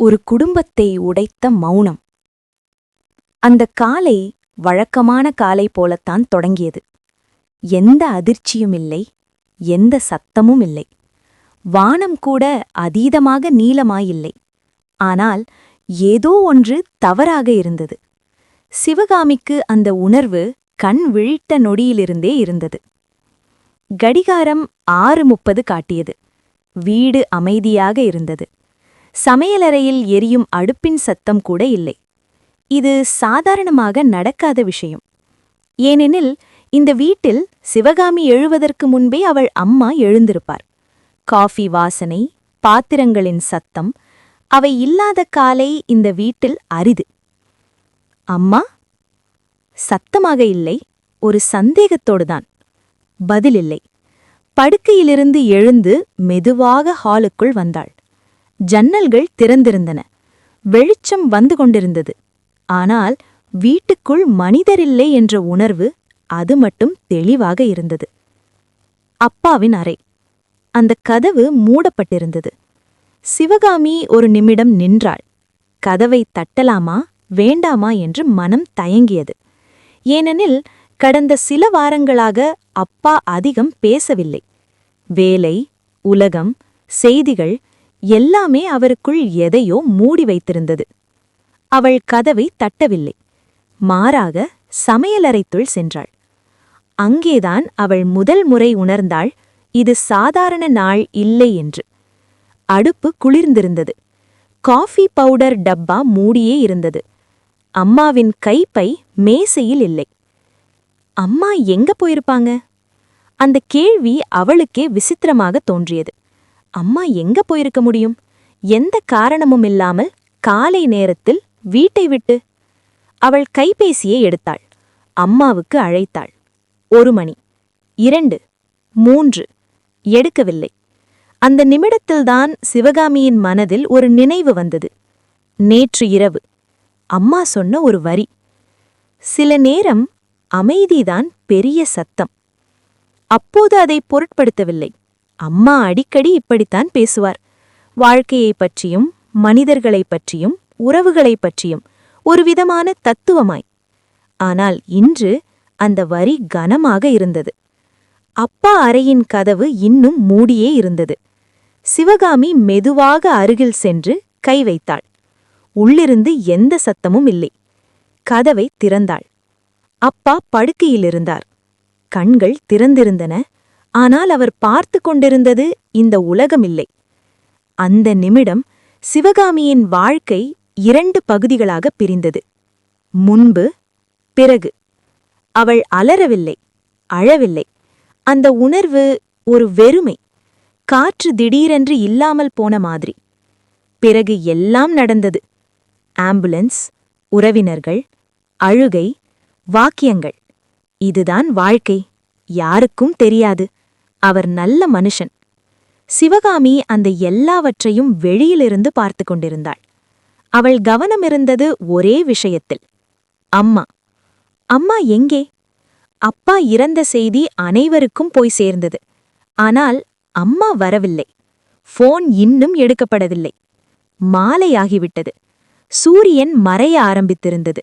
ஒரு குடும்பத்தை உடைத்த மௌனம். அந்த காலை வழக்கமான காலை போலத்தான் தொடங்கியது. எந்த அதிர்ச்சியும் இல்லை எந்த சத்தமும் இல்லை. வானம் கூட அதீதமாக நீளமாயில்லை. ஆனால் ஏதோ ஒன்று தவறாக இருந்தது. சிவகாமிக்கு அந்த உணர்வு கண் விழிட்ட நொடியிலிருந்தே இருந்தது. கடிகாரம் ஆறு முப்பது காட்டியது. வீடு அமைதியாக இருந்தது. சமையலறையில் எரியும் அடுப்பின் சத்தம் கூட இல்லை. இது சாதாரணமாக நடக்காத விஷயம். ஏனெனில் இந்த வீட்டில் சிவகாமி எழுவதற்கு முன்பே அவள் அம்மா எழுந்திருப்பார். காஃபி வாசனை பாத்திரங்களின் சத்தம் அவை இல்லாத காலை இந்த வீட்டில் அரிது. அம்மா சத்தமாக இல்லை ஒரு சந்தேகத்தோடுதான். பதிலில்லை படுக்கையிலிருந்து எழுந்து மெதுவாக ஹாலுக்குள் வந்தாள். ஜன்னல்கள் திறந்திருந்தன. வெளிச்சம் வந்து கொண்டிருந்தது. ஆனால் வீட்டுக்குள் மனிதரில்லை என்ற உணர்வு அது மட்டும் தெளிவாக இருந்தது. அப்பாவின் அறை. அந்த கதவு மூடப்பட்டிருந்தது. சிவகாமி ஒரு நிமிடம் நின்றாள். கதவை தட்டலாமா வேண்டாமா என்று மனம் தயங்கியது. ஏனெனில் கடந்த சில வாரங்களாக அப்பா அதிகம் பேசவில்லை. வேலை உலகம் செய்திகள் எல்லாமே அவருக்குள் எதையோ மூடி வைத்திருந்தது. அவள் கதவை தட்டவில்லை. மாறாக சமையலறைத்துள் சென்றாள். அங்கேதான் அவள் முதல் முறை உணர்ந்தாள் இது சாதாரண நாள் இல்லை என்று. அடுப்பு குளிர்ந்திருந்தது. காஃபி பவுடர் டப்பா மூடியே இருந்தது. அம்மாவின் கைப்பை மேசையில் இல்லை. அம்மா எங்க போயிருப்பாங்க? அந்த கேள்வி அவளுக்கே விசித்திரமாக தோன்றியது. அம்மா எங்க போயிருக்க முடியும்? எந்த காரணமும் இல்லாமல் காலை நேரத்தில் வீட்டை விட்டு அவள் கைபேசியை எடுத்தாள். அம்மாவுக்கு அழைத்தாள். ஒரு மணி. இரண்டு. மூன்று. எடுக்கவில்லை. அந்த நிமிடத்தில்தான் சிவகாமியின் மனதில் ஒரு நினைவு வந்தது. நேற்று இரவு. அம்மா சொன்ன ஒரு வரி. சில நேரம் அமைதிதான் பெரிய சத்தம். அப்போது அதை பொருட்படுத்தவில்லை. அம்மா அடிக்கடி இப்படித்தான் பேசுவார். வாழ்க்கையைப் பற்றியும் மனிதர்களைப் பற்றியும் உறவுகளைப் பற்றியும் ஒருவிதமான தத்துவமாய். ஆனால் இன்று அந்த வரி கனமாக இருந்தது. அப்பா அறையின் கதவு இன்னும் மூடியே இருந்தது. சிவகாமி மெதுவாக அருகில் சென்று கை வைத்தாள். உள்ளிருந்து எந்த சத்தமும் இல்லை. கதவை திறந்தாள். அப்பா படுக்கையிலிருந்தார். கண்கள் திறந்திருந்தன. ஆனால் அவர் பார்த்து கொண்டிருந்தது இந்த உலகமில்லை. அந்த நிமிடம் சிவகாமியின் வாழ்க்கை இரண்டு பகுதிகளாக பிரிந்தது. முன்பு பிறகு. அவள் அலறவில்லை அழவில்லை. அந்த உணர்வு ஒரு வெறுமை காற்று திடீரென்று இல்லாமல் போன மாதிரி. பிறகு எல்லாம் நடந்தது. ஆம்புலன்ஸ் உறவினர்கள் அழுகை வாக்கியங்கள். இதுதான் வாழ்க்கை. யாருக்கும் தெரியாது. அவர் நல்ல மனுஷன். சிவகாமி அந்த எல்லாவற்றையும் வெளியிலிருந்து பார்த்து கொண்டிருந்தாள். அவள் கவனமிருந்தது ஒரே விஷயத்தில். அம்மா அம்மா எங்கே? அப்பா இறந்த செய்தி அனைவருக்கும் போய் சேர்ந்தது. ஆனால் அம்மா வரவில்லை. ஃபோன் இன்னும் எடுக்கப்படவில்லை. மாலையாகிவிட்டது. சூரியன் மறைய ஆரம்பித்திருந்தது.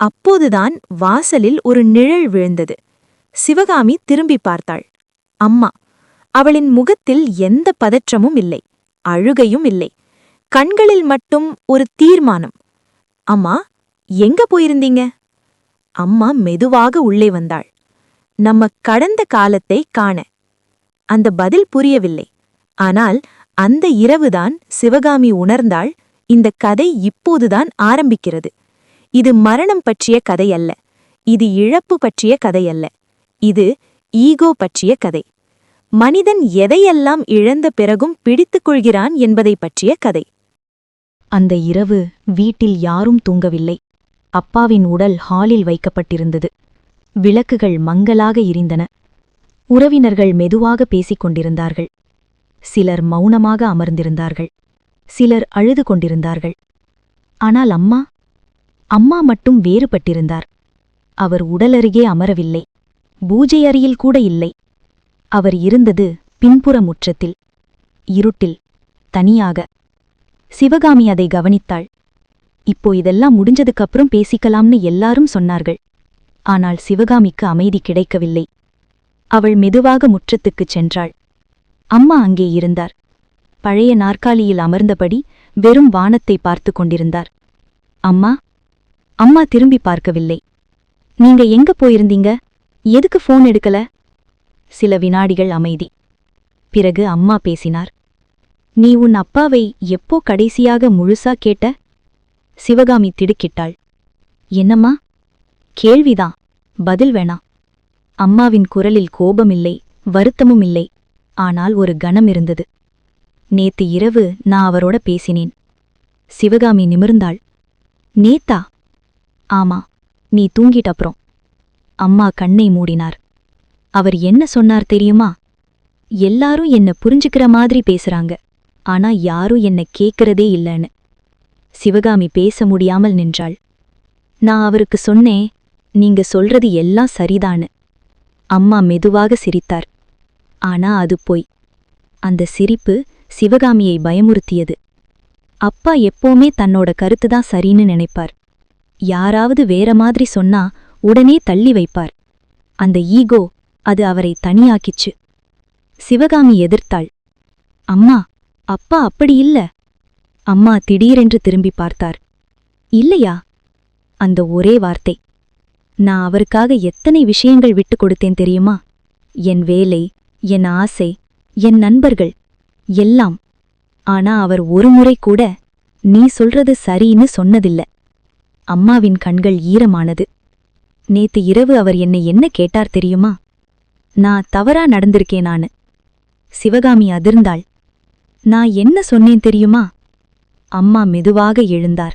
அப்போதுதான் வாசலில் ஒரு நிழல் விழுந்தது. சிவகாமி திரும்பி பார்த்தாள். அம்மா அவளின் முகத்தில் எந்த பதற்றமும் இல்லை அழுகையும் இல்லை. கண்களில் மட்டும் ஒரு தீர்மானம். அம்மா எங்க போயிருந்தீங்க? அம்மா மெதுவாக உள்ளே வந்தாள். நம்ம கடந்த காலத்தை காண. அந்த பதில் புரியவில்லை. ஆனால் அந்த இரவுதான் சிவகாமி உணர்ந்தாள் இந்த கதை இப்போதுதான் ஆரம்பிக்கிறது. இது மரணம் பற்றிய கதையல்ல. இது இழப்பு பற்றிய கதையல்ல. இது ஈகோ பற்றிய கதை. மனிதன் எதையெல்லாம் இழந்த பிறகும் பிடித்துக் கொள்கிறான் என்பதை பற்றிய கதை. அந்த இரவு வீட்டில் யாரும் தூங்கவில்லை. அப்பாவின் உடல் ஹாலில் வைக்கப்பட்டிருந்தது. விளக்குகள் மங்கலாக இருந்தன உறவினர்கள் மெதுவாக பேசிக் கொண்டிருந்தார்கள். சிலர் மௌனமாக அமர்ந்திருந்தார்கள். சிலர் அழுது கொண்டிருந்தார்கள். ஆனால் அம்மா அம்மா மட்டும் வேறுபட்டிருந்தார். அவர் உடலருகே அமரவில்லை. பூஜை அறையில் கூட இல்லை. அவர் இருந்தது பின்புற முற்றத்தில். இருட்டில் தனியாக. சிவகாமி அதை கவனித்தாள். இப்போ இதெல்லாம் முடிஞ்சதுக்கப்புறம் பேசிக்கலாம்னு எல்லாரும் சொன்னார்கள். ஆனால் சிவகாமிக்கு அமைதி கிடைக்கவில்லை. அவள் மெதுவாக முற்றத்துக்குச் சென்றாள். அம்மா அங்கே இருந்தார். பழைய நாற்காலியில் அமர்ந்தபடி வெறும் வானத்தை பார்த்து கொண்டிருந்தார். அம்மா அம்மா திரும்பி பார்க்கவில்லை. நீங்க எங்க போயிருந்தீங்க? எதுக்கு ஃபோன் எடுக்கல? சில வினாடிகள் அமைதி. பிறகு அம்மா பேசினார். நீ உன் அப்பாவை எப்போ கடைசியாக முழுசா கேட்ட? சிவகாமி திடுக்கிட்டாள். என்னம்மா? கேள்விதான். பதில் வேணாம். அம்மாவின் குரலில் கோபமில்லை வருத்தமும் இல்லை. ஆனால் ஒரு கணம் இருந்தது. நேத்து இரவு நான் அவரோட பேசினேன். சிவகாமி நிமிர்ந்தாள். நேத்தா? ஆமா. நீ தூங்கிட்ட அப்புறம். அம்மா கண்ணை மூடினார். அவர் என்ன சொன்னார் தெரியுமா? எல்லாரும் என்ன புரிஞ்சுக்கிற மாதிரி பேசுறாங்க. ஆனா யாரும் என்ன கேட்கறதே இல்லைன்னு. சிவகாமி பேச முடியாமல் நின்றாள். நான் அவருக்கு சொன்னேன் நீங்க சொல்றது எல்லாம் சரிதான்னு. அம்மா மெதுவாக சிரித்தார். ஆனா அது போய். அந்த சிரிப்பு சிவகாமியை பயமுறுத்தியது. அப்பா எப்போவுமே தன்னோட கருத்துதான் சரின்னு நினைப்பார். யாராவது வேற மாதிரி சொன்னா உடனே தள்ளி வைப்பார். அந்த ஈகோ அது அவரை தனியாக்கிச்சு. சிவகாமி எதிர்த்தாள். அம்மா அப்பா அப்படி இல்ல. அம்மா திடீரென்று திரும்பி பார்த்தார். இல்லையா? அந்த ஒரே வார்த்தை. நான் அவருக்காக எத்தனை விஷயங்கள் விட்டுக் கொடுத்தேன் தெரியுமா? என் வேலை என் ஆசை என் நண்பர்கள் எல்லாம். ஆனா அவர் ஒருமுறை கூட நீ சொல்றது சரின்னு சொன்னதில்ல. அம்மாவின் கண்கள் ஈரமானது. நேத்து இரவு அவர் என்னை என்ன கேட்டார் தெரியுமா? நான் தவறா நடந்திருக்கேன் நானு. சிவகாமி அதிர்ந்தாள். நான் என்ன சொன்னேன் தெரியுமா? அம்மா மெதுவாக எழுந்தார்.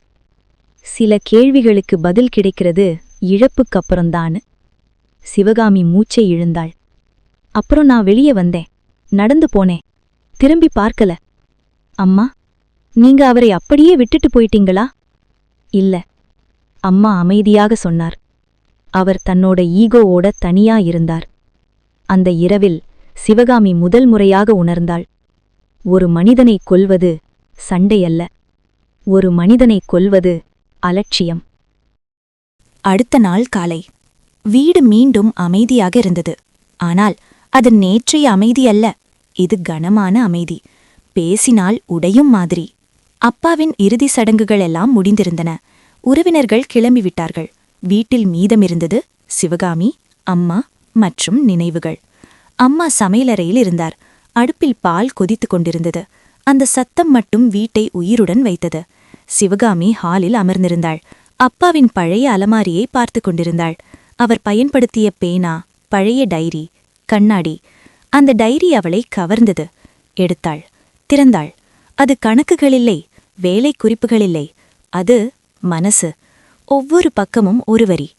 சில கேள்விகளுக்கு பதில் கிடைக்கிறது இழப்புக்கப்புறம்தான்னு சிவகாமி மூச்சை இழுந்தாள். அப்புறம் நான் வெளியே வந்தேன். நடந்து போனேன். திரும்பி பார்க்கல. அம்மா நீங்க அவரை அப்படியே விட்டுட்டு போயிட்டீங்களா? இல்ல. அம்மா அமைதியாக சொன்னார். அவர் தன்னோட ஈகோவோட தனியா இருந்தார். அந்த இரவில் சிவகாமி முதல் முறையாக உணர்ந்தாள். ஒரு மனிதனை கொல்வது சண்டை அல்ல ஒரு மனிதனை கொல்வது அலட்சியம். அடுத்த நாள் காலை. வீடு மீண்டும் அமைதியாக இருந்தது. ஆனால் அது நேற்றைய அமைதி அல்ல இது கனமான அமைதி. பேசினால் உடையும் மாதிரி. அப்பாவின் இறுதி சடங்குகள் எல்லாம் முடிந்திருந்தன. உறவினர்கள் கிளம்பிவிட்டார்கள். வீட்டில் மீதமிருந்தது சிவகாமி அம்மா மற்றும் நினைவுகள். அம்மா சமையலறையில் இருந்தார். அடுப்பில் பால் கொதித்து கொண்டிருந்தது. அந்த சத்தம் மட்டும் வீட்டை உயிருடன் வைத்தது. சிவகாமி ஹாலில் அமர்ந்திருந்தாள். அப்பாவின் பழைய அலமாரியை பார்த்து கொண்டிருந்தாள். அவர் பயன்படுத்திய பேனா பழைய டைரி கண்ணாடி அந்த டைரி அவளை கவர்ந்தது. எடுத்தாள். திறந்தாள். அது கணக்குகளில்லை வேலை குறிப்புகளில்லை அது மனசு. ஒவ்வொரு பக்கமும் ஒரு வரி.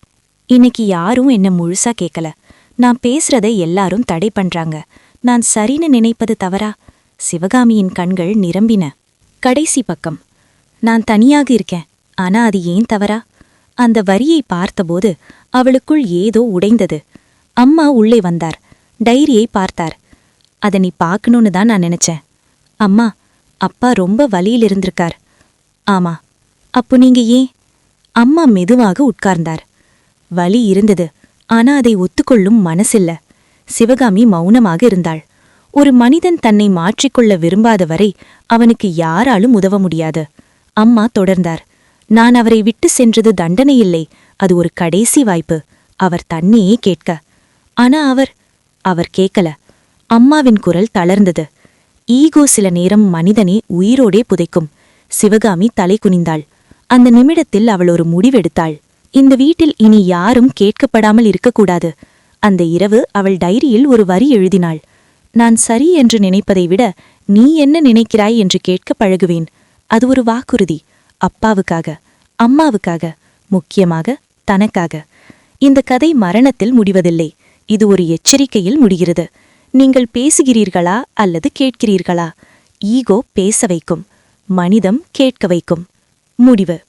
இன்னைக்கு யாரும் என்ன முழுசா கேட்கல நான் பேசுறதை எல்லாரும் தடை பண்றாங்க. நான் சரின்னு நினைப்பது தவறா? சிவகாமியின் கண்கள் நிரம்பின. கடைசி பக்கம். நான் தனியாக இருக்கேன். ஆனா அது ஏன் தவறா? அந்த வரியை பார்த்தபோது அவளுக்குள் ஏதோ உடைந்தது. அம்மா உள்ளே வந்தார். டைரியை பார்த்தார். அதை நீ பார்க்கணும்னு தான் நான் நினைச்சேன். அம்மா அப்பா ரொம்ப வலியில் இருந்திருக்கார் ஆமா. அப்போ நீங்க ஏன் அம்மா மெதுவாக உட்கார்ந்தார். வலி இருந்தது. ஆனா அதை ஒத்துக்கொள்ளும் மனசில்ல. சிவகாமி மௌனமாக இருந்தாள். ஒரு மனிதன் தன்னை மாற்றிக்கொள்ள விரும்பாத வரை அவனுக்கு யாராலும் உதவ முடியாது. அம்மா தொடர்ந்தார். நான் அவரை விட்டு சென்றது தண்டனையில்லை அது ஒரு கடைசி வாய்ப்பு. அவர் தன்னையே கேட்க. ஆனா அவர் அவர் கேட்கல. அம்மாவின் குரல் தளர்ந்தது. ஈகோ சில நேரம் மனிதனே உயிரோடே புதைக்கும். சிவகாமி தலை குனிந்தாள். அந்த நிமிடத்தில் அவள் ஒரு முடிவெடுத்தாள். இந்த வீட்டில் இனி யாரும் கேட்கப்படாமல் இருக்கக்கூடாது. அந்த இரவு அவள் டைரியில் ஒரு வரி எழுதினாள். நான் சரி என்று நினைப்பதை விட நீ என்ன நினைக்கிறாய் என்று கேட்க பழகுவேன். அது ஒரு வாக்குறுதி. அப்பாவுக்காக அம்மாவுக்காக முக்கியமாக தனக்காக. இந்த கதை மரணத்தில் முடிவதில்லை. இது ஒரு எச்சரிக்கையில் முடிகிறது. நீங்கள் பேசுகிறீர்களா அல்லது கேட்கிறீர்களா? ஈகோ பேச வைக்கும். மனிதம் கேட்க வைக்கும். முடிவு.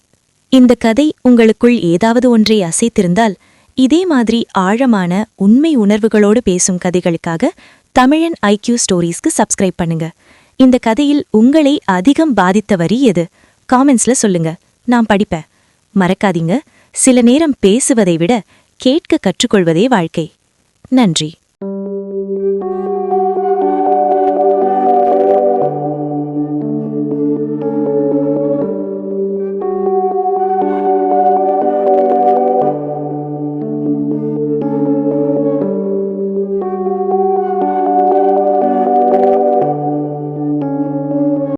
இந்த கதை உங்களுக்குள் ஏதாவது ஒன்றை அசைத்திருந்தால் இதே மாதிரி ஆழமான உண்மை உணர்வுகளோடு பேசும் கதைகளுக்காக தமிழன் ஐக்யூ ஸ்டோரீஸ்க்கு சப்ஸ்கிரைப் பண்ணுங்க. இந்த கதையில் உங்களை அதிகம் பாதித்த வரி எது? காமெண்ட்ஸ்ல சொல்லுங்க. நான் படிப்பேன். மறக்காதீங்க. சில நேரம் பேசுவதை விட கேட்க கற்றுக்கொள்வதே வாழ்க்கை. நன்றி.